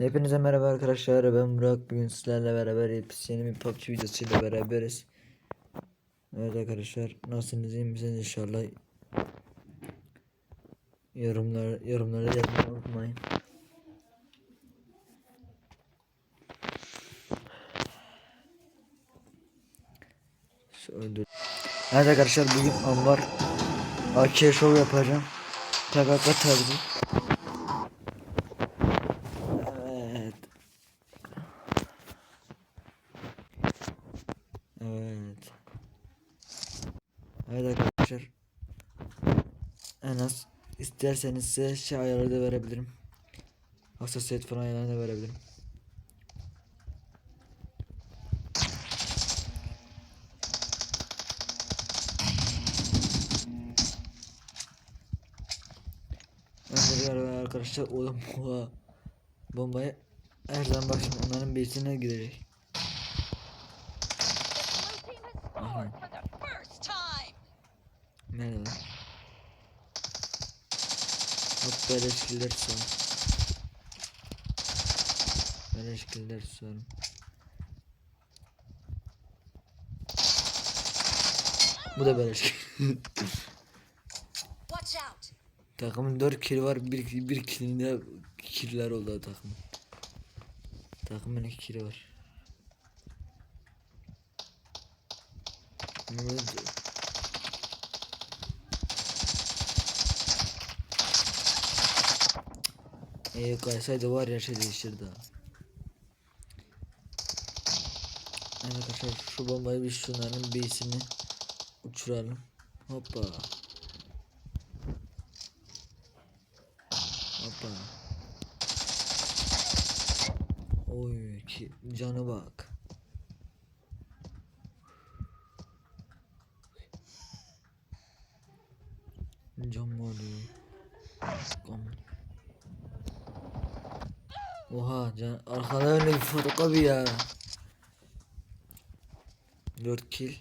Hepinize merhaba arkadaşlar. Ben Burak. Bugün sizlerle beraber yeni bir PUBG videosuyla beraberiz. Evet arkadaşlar nasılsınız? İyi misiniz? İnşallah Yorumlar, yorumları yazmayı unutmayın. Şöyle Evet arkadaşlar bugün Ambar AK show yapacağım. PKK tarzı Evet Evet. Evet arkadaşlar. En az isterseniz size şey ayarları da verebilirim. Hassasiyet falan ayarlarını da verebilirim. Arkadaşlar oğlum oha bombayı her zaman bak şimdi onların base'ine gidecek. Team Hop böyle şekiller tutalım. Böyle şekiller tutalım. Bu da out. Takımın 4 kill var. 1 bir killinde killer oldu takım. Takımın 2 killi var. Ama böyle- Eee kaysaydı var ya şey değişirdi. Evet arkadaşlar şu bombayı bir şunların base'ini uçuralım. Hoppa. Hoppa. Oy ki canı bak. Can var diyor. Kam. Oha can arkada öyle bir fotokopi ya. 4 kill.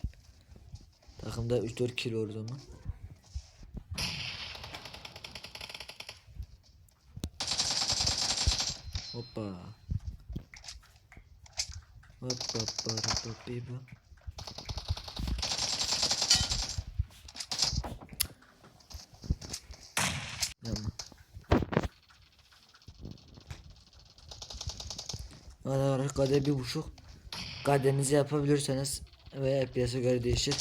Takımda 3-4 kill o zaman. Hoppa. Hoppa hoppa hoppa hoppa. Arkadaşlar kade bir buçuk. Kadenizi yapabilirseniz ve FPS'e göre değişir.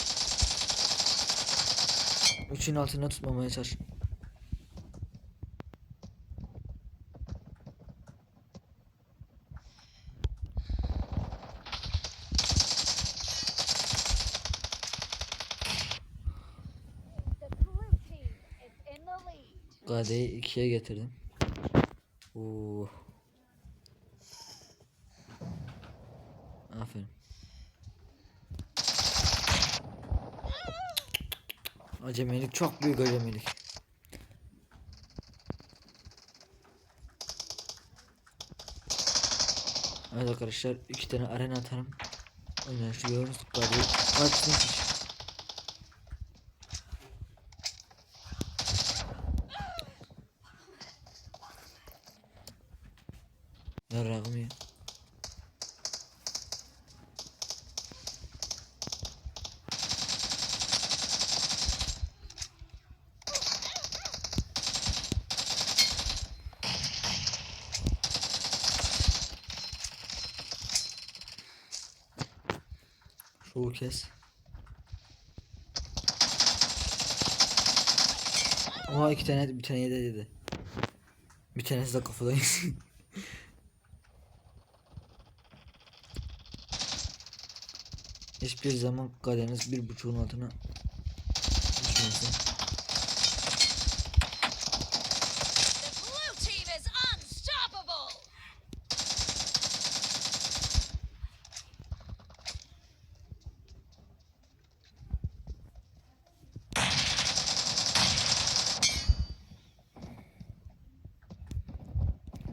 Üçün altında tutmamaya çalışın. Kadeyi ikiye getirdim. Oo. Aferin. Acemilik çok büyük acemilik. Evet arkadaşlar iki tane arena atarım. Oynaşıyoruz. Kadeyi açsın. Yarrağım ya. Şovu kes. Oha iki tane bir tane yedi dedi. Bir tanesi de kafadayız. Hiçbir zaman kaderiniz bir buçuğun altına düşmesin.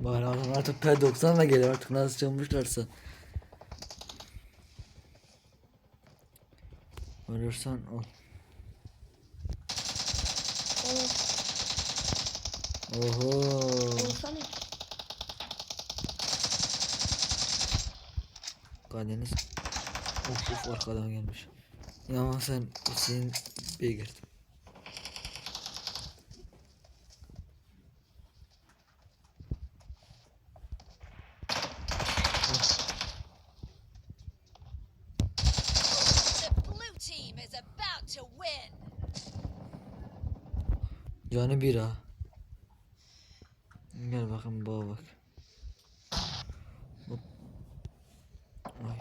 Bari adam artık P90'la geliyor artık nasıl çalmışlarsa. Ölürsen ol. Oho. Olsana. Karadeniz. Of of arkadan gelmiş. Ya sen Hüseyin Bey girdin. Canı bir ha. Gel bakın baba bak. Hop. Ay.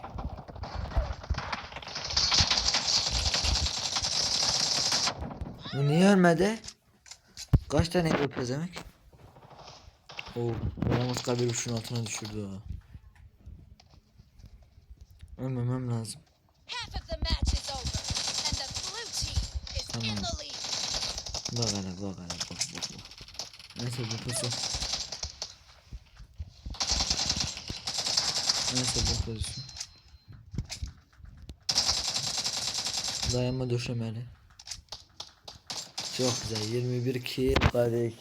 Bu niye ölmedi? Kaç tane bu pezemek? Oo, Ramaz kabir şunun altına düşürdü ha. Ölmemem lazım. Tamam. Bak hele bak hele bak bak bak. Neyse bu pusu. Neyse bu pusu. Dayanma döşemeli. Çok güzel 21 ki kare 2.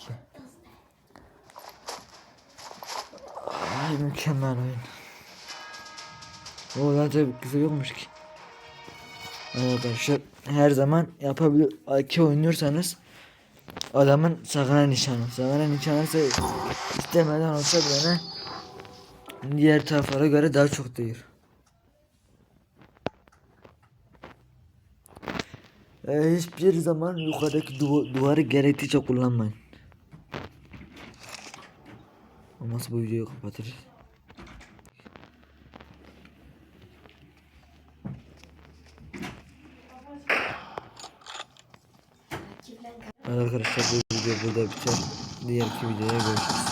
Ay mükemmel oyun. O zaten güzel yokmuş ki. Arkadaşlar her zaman yapabilir. iki oynuyorsanız adamın sakına nişanı. Sakına nişanı ise istemeden olsa bile diğer taraflara göre daha çok değer. Ee, hiçbir zaman yukarıdaki duva- duvarı gerektiğince kullanmayın. Olmazsa bu videoyu kapatırız. Evet arkadaşlar bu video burada biter. Diğer iki görüşürüz.